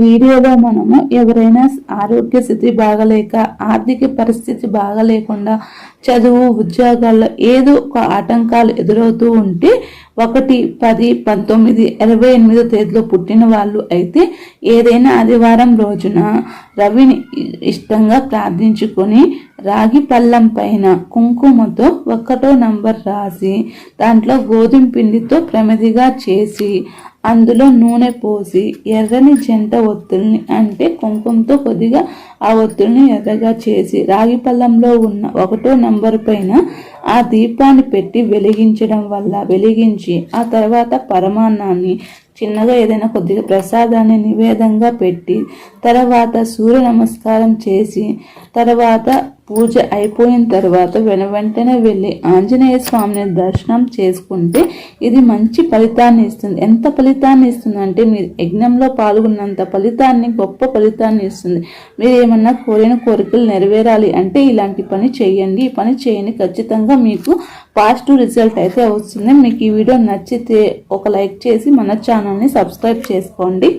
వీడియోలో మనము ఎవరైనా ఆరోగ్య స్థితి బాగలేక ఆర్థిక పరిస్థితి బాగలేకుండా చదువు ఉద్యోగాల్లో ఏదో ఒక ఆటంకాలు ఎదురవుతూ ఉంటే ఒకటి పది పంతొమ్మిది ఇరవై ఎనిమిదో తేదీలో పుట్టిన వాళ్ళు అయితే ఏదైనా ఆదివారం రోజున రవిని ఇష్టంగా ప్రార్థించుకొని రాగి పళ్ళం పైన కుంకుమతో ఒక్కటో నంబర్ రాసి దాంట్లో గోధుమ పిండితో ప్రమిదిగా చేసి అందులో నూనె పోసి ఎర్రని జంట ఒత్తుల్ని అంటే కుంకుమతో కొద్దిగా ఆ ఒత్తుల్ని ఎర్రగా చేసి రాగి పళ్ళంలో ఉన్న ఒకటో నంబర్ పైన ఆ దీపాన్ని పెట్టి వెలిగించడం వల్ల వెలిగించి ఆ తర్వాత పరమాన్నాన్ని చిన్నగా ఏదైనా కొద్దిగా ప్రసాదాన్ని నివేదంగా పెట్టి తర్వాత సూర్య నమస్కారం చేసి తర్వాత పూజ అయిపోయిన తర్వాత వెన వెంటనే వెళ్ళి ఆంజనేయ స్వామిని దర్శనం చేసుకుంటే ఇది మంచి ఫలితాన్ని ఇస్తుంది. ఎంత ఫలితాన్ని ఇస్తుంది అంటే మీరు యజ్ఞంలో పాల్గొన్నంత ఫలితాన్ని గొప్ప ఫలితాన్ని ఇస్తుంది. మీరు ఏమన్నా కోరిన కోరికలు నెరవేరాలి అంటే ఇలాంటి పని చేయండి ఈ పని చేయండి ఖచ్చితంగా మీకు పాజిటివ్ రిజల్ట్ అయితే వస్తుంది. మీకు ఈ వీడియో నచ్చితే ఒక లైక్ చేసి మన ఛానల్ని సబ్స్క్రైబ్ చేసుకోండి.